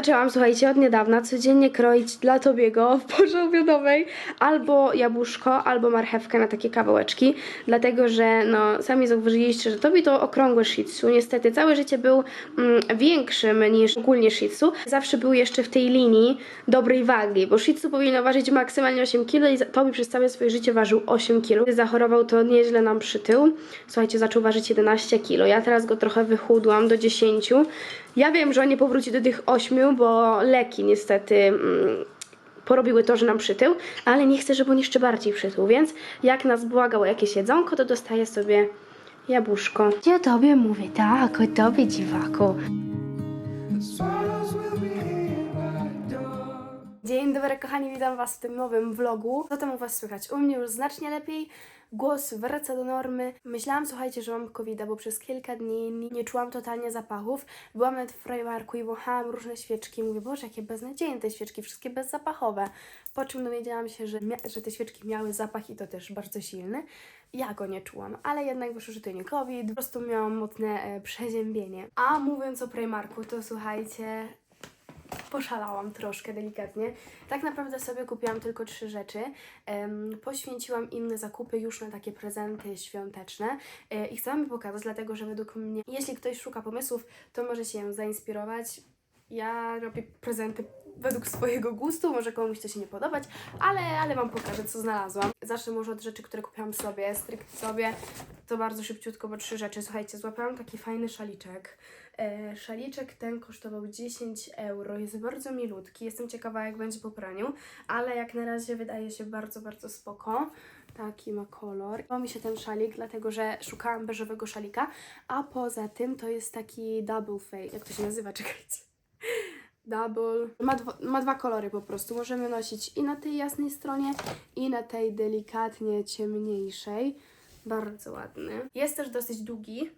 Zaczęłam, słuchajcie, od niedawna codziennie kroić dla Tobiego w porze obiadowej albo jabłuszko, albo marchewkę na takie kawałeczki, dlatego że, no, sami zauważyliście, że Tobi to okrągłe shih tzu. Niestety całe życie był mm, większym niż ogólnie shih tzu. Zawsze był jeszcze w tej linii dobrej wagi, bo shih tzu powinno ważyć maksymalnie 8 kg i Tobi przez całe swoje życie ważył 8 kg. Gdy zachorował, to nieźle nam przytył. Słuchajcie, zaczął ważyć 11 kg. Ja teraz go trochę wychudłam do 10. Ja wiem, że on nie powróci do tych 8, bo leki niestety mm, porobiły to, że nam przytył, ale nie chcę, żeby on jeszcze bardziej przytył, więc jak nas błagał o jakieś jedzonko, to dostaje sobie jabłuszko. Ja tobie mówię, tak, o tobie dziwaku. Dzień dobry kochani, witam was w tym nowym vlogu. Co tam u was słychać? U mnie już znacznie lepiej. Głos wraca do normy. Myślałam, słuchajcie, że mam covid bo przez kilka dni nie- czułam totalnie zapachów. Byłam nawet w Freimarku i wąchałam różne świeczki. Mówię, boże, jakie beznadziejne te świeczki, wszystkie bezzapachowe. Po czym dowiedziałam się, że, że te świeczki miały zapach i to też bardzo silny. Ja go nie czułam, ale jednak wyszło, że to nie covid, po prostu miałam mocne e, przeziębienie. A mówiąc o Primarku, to słuchajcie, poszalałam troszkę delikatnie. Tak naprawdę sobie kupiłam tylko trzy rzeczy. Poświęciłam inne zakupy już na takie prezenty świąteczne e, i chcę Wam pokazać, dlatego że według mnie, jeśli ktoś szuka pomysłów, to może się zainspirować. Ja robię prezenty według swojego gustu, może komuś to się nie podobać, ale, ale Wam pokażę, co znalazłam. Zacznę może od rzeczy, które kupiłam sobie, stricte sobie. To bardzo szybciutko, bo trzy rzeczy. Słuchajcie, złapałam taki fajny szaliczek. E, szaliczek ten kosztował 10 euro, jest bardzo milutki. Jestem ciekawa, jak będzie po praniu, ale jak na razie wydaje się bardzo, bardzo spoko. Taki ma kolor. Podoba mi się ten szalik, dlatego że szukałam beżowego szalika, a poza tym to jest taki double fade. Jak to się nazywa? Czekajcie. Double. Ma, dwo, ma dwa kolory po prostu. Możemy nosić i na tej jasnej stronie, i na tej delikatnie ciemniejszej. Bardzo ładny. Jest też dosyć długi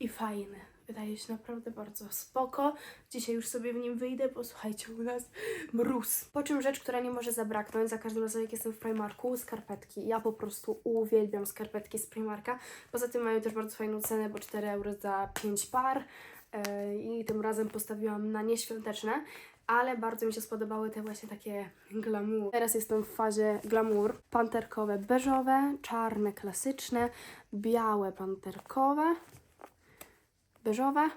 i fajny. Wydaje się naprawdę bardzo spoko. Dzisiaj już sobie w nim wyjdę, bo słuchajcie, u nas mróz. Po czym rzecz, która nie może zabraknąć, za każdym razem jak jestem w Primarku, skarpetki. Ja po prostu uwielbiam skarpetki z Primarka. Poza tym mają też bardzo fajną cenę, bo 4 euro za 5 par. Yy, I tym razem postawiłam na nieświąteczne. Ale bardzo mi się spodobały te właśnie takie glamour. Teraz jestem w fazie glamour. Panterkowe beżowe, czarne klasyczne, białe panterkowe, beżowe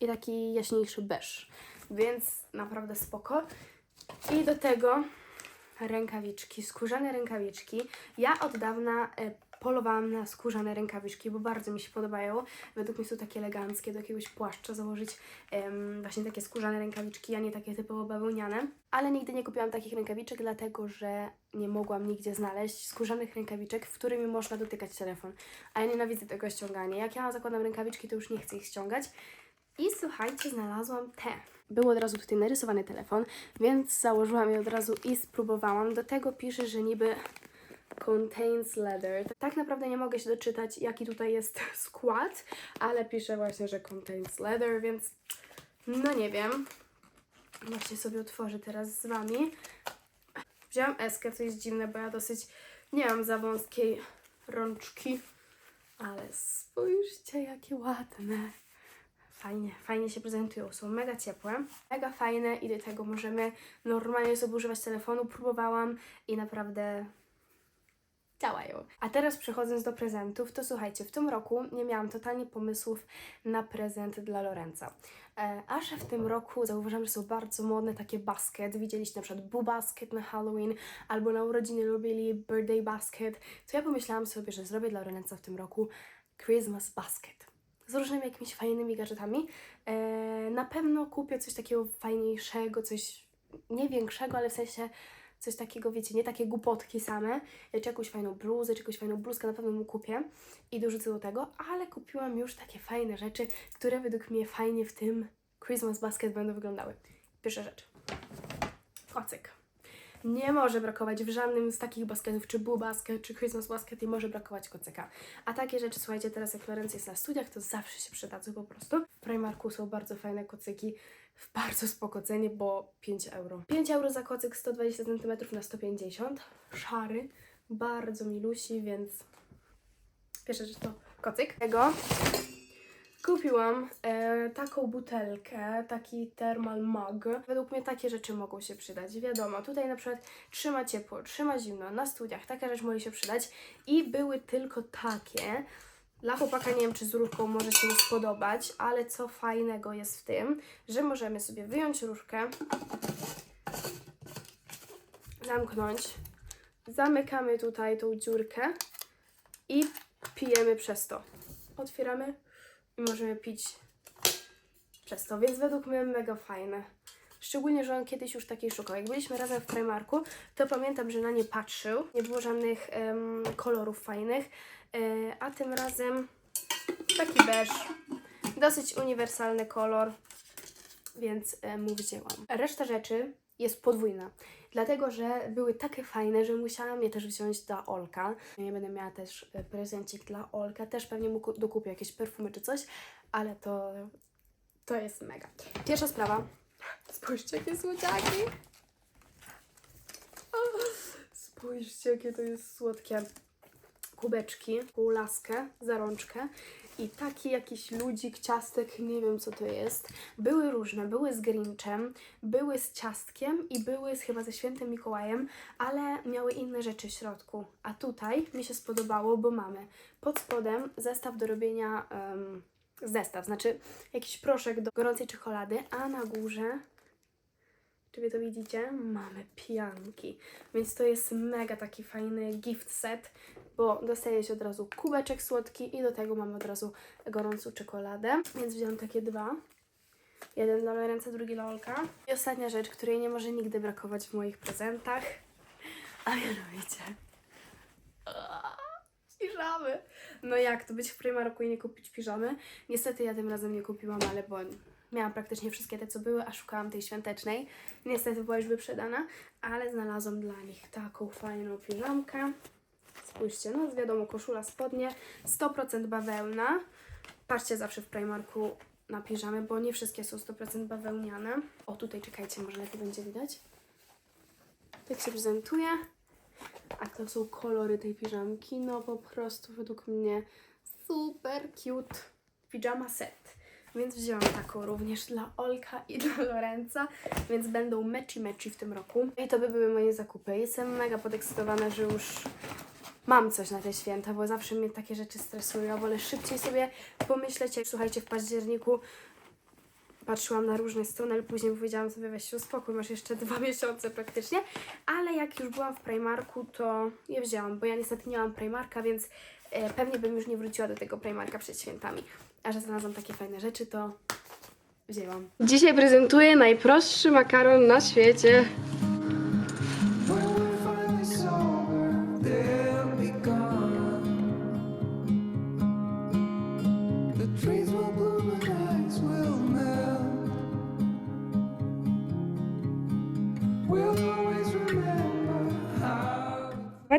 i taki jaśniejszy beż. Więc naprawdę spoko. I do tego rękawiczki, skórzane rękawiczki. Ja od dawna e, polowałam na skórzane rękawiczki, bo bardzo mi się podobają. Według mnie są takie eleganckie, do jakiegoś płaszcza założyć em, właśnie takie skórzane rękawiczki, a nie takie typowo bawełniane. Ale nigdy nie kupiłam takich rękawiczek, dlatego że nie mogłam nigdzie znaleźć skórzanych rękawiczek, w którymi można dotykać telefon. A ja nienawidzę tego ściągania. Jak ja zakładam rękawiczki, to już nie chcę ich ściągać. I słuchajcie, znalazłam te. Był od razu tutaj narysowany telefon, więc założyłam je od razu i spróbowałam. Do tego pisze, że niby contains leather. Tak naprawdę nie mogę się doczytać, jaki tutaj jest skład, ale pisze właśnie, że contains leather, więc no nie wiem. Właśnie sobie otworzę teraz z Wami. Wziąłam eskę, co jest dziwne, bo ja dosyć nie mam za wąskiej rączki. Ale spójrzcie, jakie ładne. Fajnie, fajnie się prezentują, są mega ciepłe, mega fajne i do tego możemy normalnie sobie używać telefonu. Próbowałam i naprawdę działają. A teraz przechodząc do prezentów, to słuchajcie, w tym roku nie miałam totalnie pomysłów na prezent dla Lorenza. E, a że w tym roku zauważyłam, że są bardzo modne takie basket. Widzieliście na przykład Boo Basket na Halloween, albo na urodziny lubili Birthday Basket. To ja pomyślałam sobie, że zrobię dla Lorenza w tym roku Christmas Basket z różnymi jakimiś fajnymi gadżetami. E, na pewno kupię coś takiego fajniejszego, coś nie większego, ale w sensie coś takiego, wiecie, nie takie głupotki same, e, czy jakąś fajną bluzę, czy jakąś fajną bluzkę, na pewno mu kupię i dorzucę do tego, ale kupiłam już takie fajne rzeczy, które według mnie fajnie w tym Christmas Basket będą wyglądały. Pierwsza rzecz. Kocyk. Nie może brakować w żadnym z takich basketów, czy Boo Basket, czy Christmas Basket, nie może brakować kocyka. A takie rzeczy, słuchajcie, teraz jak Lorenz jest na studiach, to zawsze się przydadzą po prostu. W Primarku są bardzo fajne kocyki, w bardzo spoko cenie, bo 5 euro. 5 euro za kocyk 120 cm na 150. Szary, bardzo milusi, więc pierwsza rzecz to kocyk. Tego kupiłam e, taką butelkę, taki thermal mug. Według mnie takie rzeczy mogą się przydać. Wiadomo, tutaj na przykład trzyma ciepło, trzyma zimno, na studiach taka rzecz może się przydać. I były tylko takie. Dla chłopaka nie wiem, czy z różką może się spodobać, ale co fajnego jest w tym, że możemy sobie wyjąć różkę, zamknąć, zamykamy tutaj tą dziurkę i pijemy przez to. Otwieramy i możemy pić przez to, więc według mnie mega fajne. Szczególnie, że on kiedyś już takiej szukał. Jak byliśmy razem w Primarku, to pamiętam, że na nie patrzył. Nie było żadnych kolorów fajnych, a tym razem taki beż. Dosyć uniwersalny kolor, więc e, mu wzięłam. Reszta rzeczy jest podwójna, dlatego że były takie fajne, że musiałam je też wziąć dla Olka. Ja będę miała też e, prezencik dla Olka, też pewnie mu ku- dokupię jakieś perfumy czy coś, ale to, to jest mega. Pierwsza sprawa. Spójrzcie, jakie słodziaki. Spójrzcie, jakie to jest słodkie kubeczki, taką laskę, i taki jakiś ludzik, ciastek, nie wiem co to jest. Były różne, były z Grinchem, były z ciastkiem i były z, chyba ze świętym Mikołajem, ale miały inne rzeczy w środku. A tutaj mi się spodobało, bo mamy pod spodem zestaw do robienia, em, zestaw, znaczy jakiś proszek do gorącej czekolady, a na górze czy wy to widzicie? Mamy pianki. Więc to jest mega taki fajny gift set, bo dostaje się od razu kubeczek słodki i do tego mamy od razu gorącą czekoladę. Więc wziąłam takie dwa. Jeden dla Lorenza, drugi dla Olka. I ostatnia rzecz, której nie może nigdy brakować w moich prezentach, a mianowicie piżamy. No jak to być w Primarku i nie kupić piżamy? Niestety ja tym razem nie kupiłam, ale bo miałam praktycznie wszystkie te, co były, a szukałam tej świątecznej. Niestety była już wyprzedana, ale znalazłam dla nich taką fajną piżamkę. Spójrzcie, no wiadomo, koszula, spodnie, 100% bawełna. Patrzcie zawsze w Primarku na piżamy, bo nie wszystkie są 100% bawełniane. O, tutaj czekajcie, może lepiej będzie widać. Tak się prezentuje. A to są kolory tej piżamki. No po prostu według mnie super cute pijama set. Więc wzięłam taką również dla Olka i dla Lorenza, więc będą meczy meczy w tym roku. I to by były moje zakupy. Jestem mega podekscytowana, że już mam coś na te święta, bo zawsze mnie takie rzeczy stresują. Wolę szybciej sobie pomyśleć. Słuchajcie, w październiku patrzyłam na różne strony, ale później powiedziałam sobie, weź się uspokój, masz jeszcze dwa miesiące praktycznie. Ale jak już byłam w Primarku, to je wzięłam, bo ja niestety nie mam Primarka, więc e, pewnie bym już nie wróciła do tego Primarka przed świętami. A że znalazłam takie fajne rzeczy, to wzięłam. Dzisiaj prezentuję najprostszy makaron na świecie.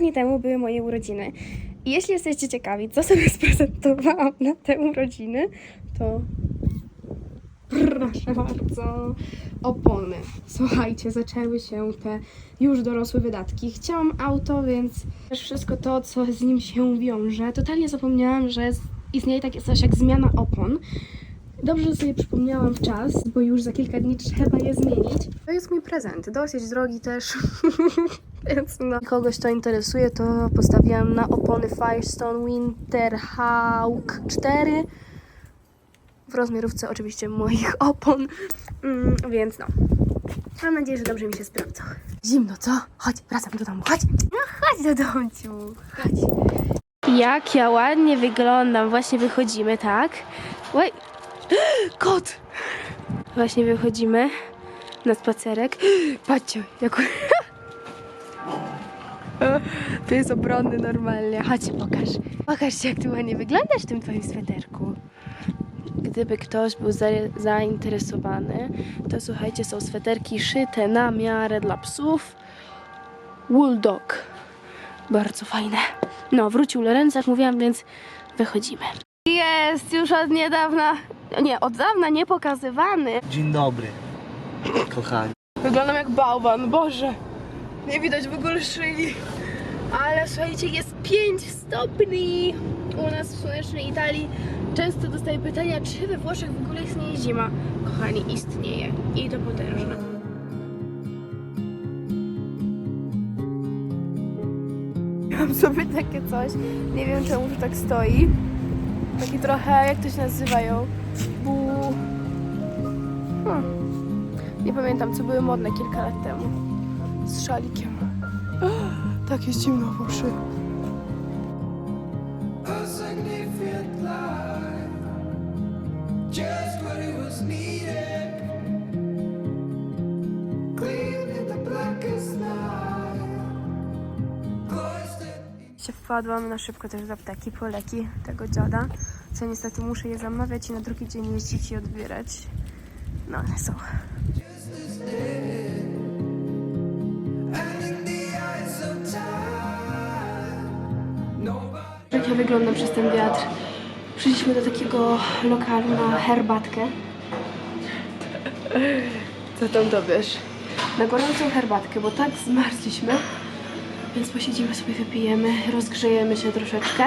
Dni temu były moje urodziny. I jeśli jesteście ciekawi, co sobie sprezentowałam na te urodziny, to proszę bardzo, opony. Słuchajcie, zaczęły się te już dorosłe wydatki. Chciałam auto, więc też wszystko to, co z nim się wiąże. Totalnie zapomniałam, że istnieje takie coś jak zmiana opon. Dobrze, że sobie przypomniałam w czas, bo już za kilka dni trzeba je zmienić. To jest mój prezent, dosyć drogi też, więc no. Kogoś to interesuje, to postawiłam na opony Firestone Winterhawk 4 w rozmiarówce oczywiście moich opon, mm, więc no. Mam nadzieję, że dobrze mi się sprawdzą. Zimno, co? Chodź, wracam do domu, chodź. No chodź do domciu, chodź. Jak ja ładnie wyglądam, właśnie wychodzimy, tak? Oj, kot! Właśnie wychodzimy na spacerek. Patrzcie, jak... To jest obronny normalnie. Chodź, pokaż. Pokażcie, jak ty ładnie wyglądasz w tym twoim sweterku. Gdyby ktoś był za, zainteresowany, to słuchajcie, są sweterki szyte na miarę dla psów. Wool Dog. Bardzo fajne. No, wrócił Lorenzo, jak mówiłam, więc wychodzimy. Jest już od niedawna, nie, od dawna nie pokazywany. Dzień dobry. Kochani. Wyglądam jak bałwan, Boże. Nie widać w ogóle szyi. Ale słuchajcie, jest 5 stopni. U nas w słonecznej Italii często dostaję pytania, czy we Włoszech w ogóle istnieje zima. Kochani, istnieje. I to potężne. Mam sobie takie coś. Nie wiem czemu tu tak stoi. Taki trochę, jak to się nazywają? Hmm. Nie pamiętam, co były modne kilka lat temu. Z szalikiem. Tak jest zimno w uszy. Wpadłam na szybko też do apteki po leki tego dziada, co niestety muszę je zamawiać i na drugi dzień jeździć i odbierać. No ale są. Jak ja wyglądam przez ten wiatr? Przyszliśmy do takiego lokalu na herbatkę. Co tam dowiesz? Na gorącą herbatkę, bo tak zmarzliśmy. Więc posiedzimy sobie, wypijemy, rozgrzejemy się troszeczkę.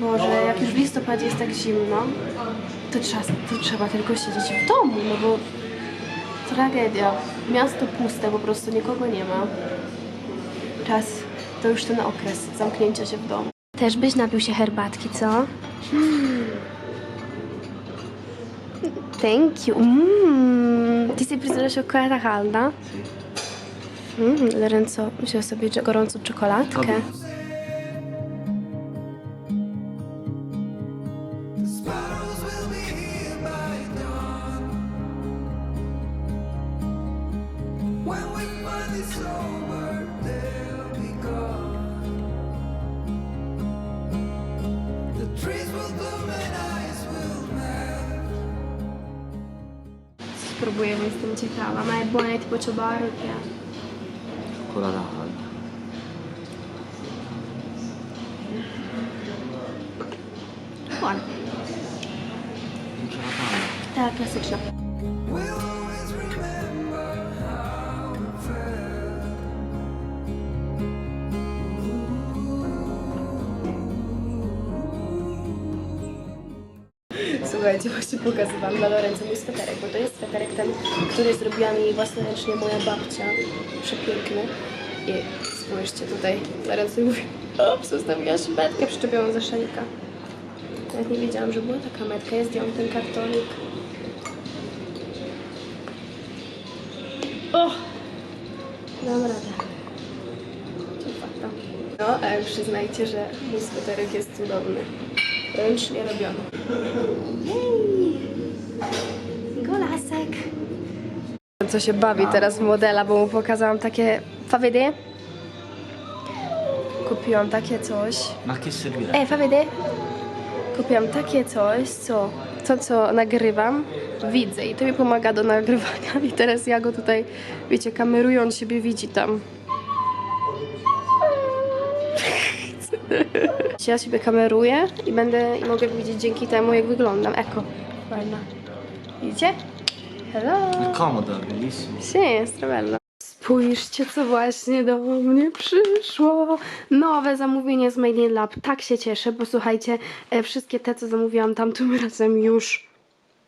Boże, jak już w listopadzie jest tak zimno, to trzeba, to trzeba tylko siedzieć w domu, no bo tragedia. Miasto puste, po prostu nikogo nie ma. Czas, to już ten okres zamknięcia się w domu. Też byś napił się herbatki, co? Thank you. Mm. Ti sei preso la cioccolata calda? Mm, Lorenzo wziął sobie gorącą czekoladkę. spróbuję, bo jestem ciekawa. Ma buone tipo cioborchia. Quella da alta. Buona. Taka klasyczna. Właśnie pokazywałam dla Lorenzo mój sweterek, bo to jest sweterek ten, który zrobiła mi własnoręcznie moja babcia. Przepiękny. I spójrzcie tutaj, Lorenzo mówi, ops, zostawiłaś metkę przyczepioną za szalika. Nawet nie wiedziałam, że była taka metka, ja zdjęłam ten kartonik. O! Dam radę. No, ale przyznajcie, że mój sweterek jest cudowny. Ręcznie robiony. Hej! Golasek! Co się bawi teraz w modela, bo mu pokazałam takie... Fa vedere? Kupiłam takie coś. Ma che servirà? Ej, fa vedere? Kupiłam takie coś, co... To, co nagrywam, widzę i to mi pomaga do nagrywania. I teraz ja go tutaj, wiecie, kameruję, on siebie widzi tam. Ja siebie kameruję i będę i mogę widzieć dzięki temu, jak wyglądam. Eko, fajna. Widzicie? Hello! È comodo, bellissimo. Sì, strabello. Spójrzcie, co właśnie do mnie przyszło. Nowe zamówienie z Made in Lab. Tak się cieszę, bo słuchajcie, e, wszystkie te, co zamówiłam tamtym razem już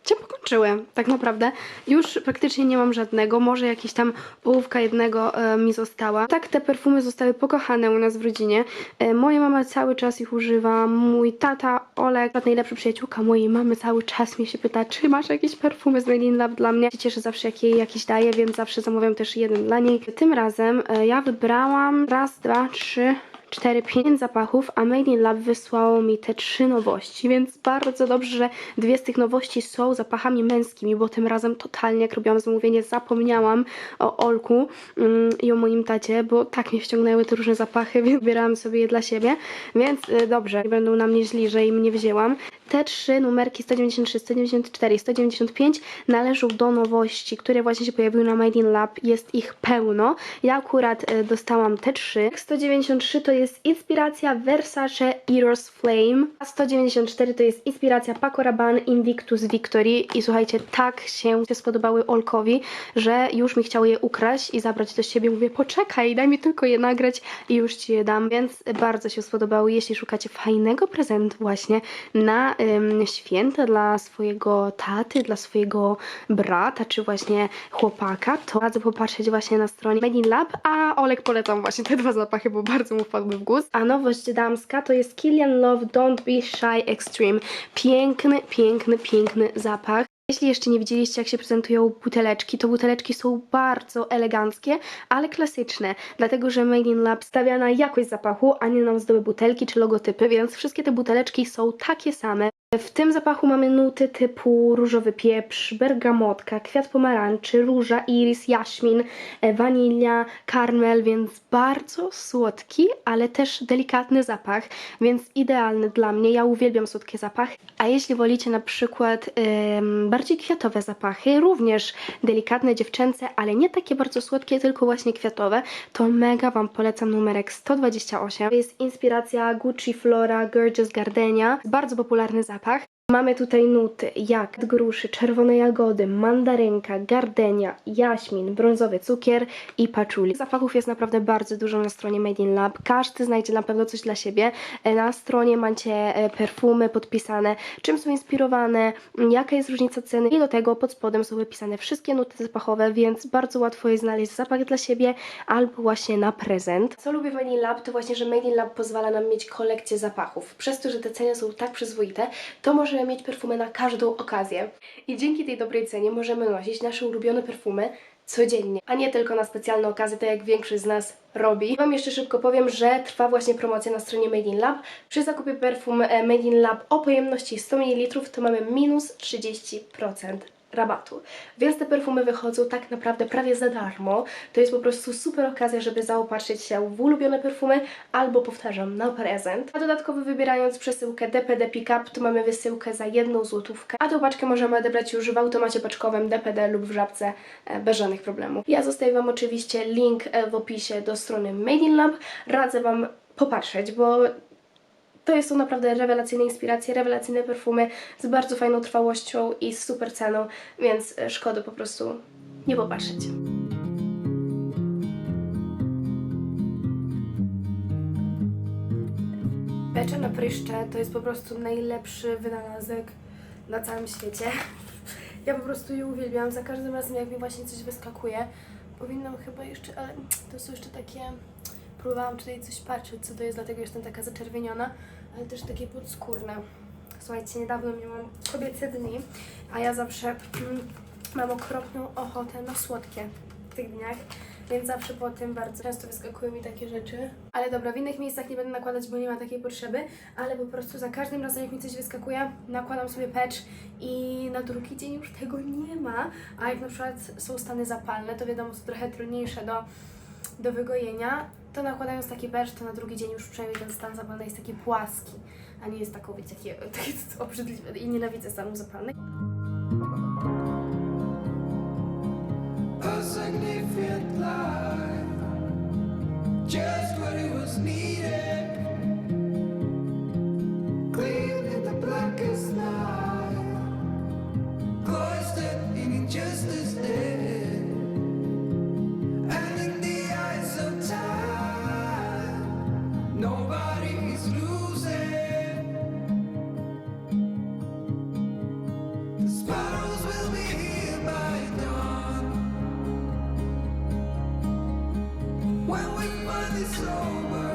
się pokończyły, tak naprawdę. Już praktycznie nie mam żadnego, może jakiś tam połówka jednego e, mi została. Tak, te perfumy zostały pokochane u nas w rodzinie. E, moja mama cały czas ich używa, mój tata Olek, ta najlepsza przyjaciółka mojej mamy, cały czas mnie się pyta, czy masz jakieś perfumy z Made in Lab dla mnie. Się cieszę zawsze, jak jej jakiś daję, więc zawsze zamawiam też jeden dla niej. Tym razem e, ja wybrałam raz, dwa, trzy, 4, 5 zapachów, a Made in Lab wysłało mi te trzy nowości, więc bardzo dobrze, że dwie z tych nowości są zapachami męskimi, bo tym razem totalnie, jak robiłam zamówienie, zapomniałam o Olku mm, i o moim tacie, bo tak mnie wciągnęły te różne zapachy, więc wybierałam sobie je dla siebie, więc y, dobrze, nie będą na mnie źli, że im nie wzięłam. Te trzy numerki 193, 194 i 195 należą do nowości, które właśnie się pojawiły na Made in Lab. Jest ich pełno. Ja akurat e, dostałam te trzy. 193 to jest inspiracja Versace Eros Flame, a 194 to jest inspiracja Paco Rabanne Invictus Victory. I słuchajcie, tak się spodobały Olkowi, że już mi chciały je ukraść i zabrać do siebie. Mówię, poczekaj, daj mi tylko je nagrać i już ci je dam. Więc bardzo się spodobały. Jeśli szukacie fajnego prezentu właśnie na święta dla swojego taty, dla swojego brata, czy właśnie chłopaka, to radzę popatrzeć właśnie na stronie Made Lab, a Olek polecam właśnie te dwa zapachy, bo bardzo mu wpadły w gust. A nowość damska to jest Kilian Love Don't Be Shy Extreme. Piękny, piękny, piękny zapach. Jeśli jeszcze nie widzieliście, jak się prezentują buteleczki, to buteleczki są bardzo eleganckie, ale klasyczne, dlatego że Made in Lab stawia na jakość zapachu, a nie na ozdoby butelki czy logotypy, więc wszystkie te buteleczki są takie same. W tym zapachu mamy nuty typu różowy pieprz, bergamotka, kwiat pomarańczy, róża, iris, jaśmin, e, wanilia, karmel, więc bardzo słodki, ale też delikatny zapach, więc idealny dla mnie. Ja uwielbiam słodkie zapachy. A jeśli wolicie na przykład em, bardziej kwiatowe zapachy, również delikatne, dziewczęce, ale nie takie bardzo słodkie, tylko właśnie kwiatowe, to mega Wam polecam numerek 128. To jest inspiracja Gucci Flora Gorgeous Gardenia, bardzo popularny zapach. sklepach Mamy tutaj nuty jak gruszy, czerwone jagody, mandarynka, gardenia, jaśmin, brązowy cukier i paczuli. Zapachów jest naprawdę bardzo dużo na stronie Made in Lab. Każdy znajdzie na pewno coś dla siebie. E, Na stronie macie e, perfumy podpisane, czym są inspirowane, jaka jest różnica ceny i do tego pod spodem są wypisane wszystkie nuty zapachowe, więc bardzo łatwo jest znaleźć zapach dla siebie albo właśnie na prezent. Co lubię w Made in Lab to właśnie, że Made in Lab pozwala nam mieć kolekcję zapachów. Przez to, że te ceny są tak przyzwoite, to możemy mieć perfumy na każdą okazję. I dzięki tej dobrej cenie możemy nosić nasze ulubione perfumy codziennie, a nie tylko na specjalne okazje, tak jak większość z nas robi. Wam jeszcze szybko powiem, że trwa właśnie promocja na stronie Made in Lab. Przy zakupie perfum e, Made in Lab o pojemności 100 ml to mamy minus 30% rabatu. Więc te perfumy wychodzą tak naprawdę prawie za darmo. To jest po prostu super okazja, żeby zaopatrzyć się w ulubione perfumy albo powtarzam, na prezent. A dodatkowo wybierając przesyłkę DPD Pickup, to mamy wysyłkę za jedną złotówkę. A tą paczkę możemy odebrać już w automacie paczkowym DPD lub w żabce e, bez żadnych problemów. Ja zostawię Wam oczywiście link e, w opisie do strony Made in Lab. Radzę Wam popatrzeć, bo to są naprawdę rewelacyjne inspiracje, rewelacyjne perfumy z bardzo fajną trwałością i z super ceną, więc e, szkoda po prostu nie popatrzeć. Pieczone pryszcze to jest po prostu najlepszy wynalazek na całym świecie. Ja po prostu je uwielbiam. Za każdym razem, jak mi właśnie coś wyskakuje, powinnam chyba jeszcze, ale to są jeszcze takie. Próbowałam tutaj coś patrzeć, co to jest, dlatego jestem taka zaczerwieniona, ale też takie podskórne. Słuchajcie, niedawno miałam kobiece dni, a ja zawsze mm, mam okropną ochotę na słodkie w tych dniach, więc zawsze po tym bardzo często wyskakują mi takie rzeczy. Ale dobra, w innych miejscach nie będę nakładać, bo nie ma takiej potrzeby, ale po prostu za każdym razem, jak mi coś wyskakuje, nakładam sobie patch i na drugi dzień już tego nie ma. A jak na przykład są stany zapalne, to wiadomo, są trochę trudniejsze do, do wygojenia, to nakładając taki patch, to na drugi dzień już przynajmniej ten stan zapalny jest taki płaski, a nie jest taką, wiecie, takie, takie obrzydliwe i nienawidzę stanów zapalnych. Just what it was needed. sober.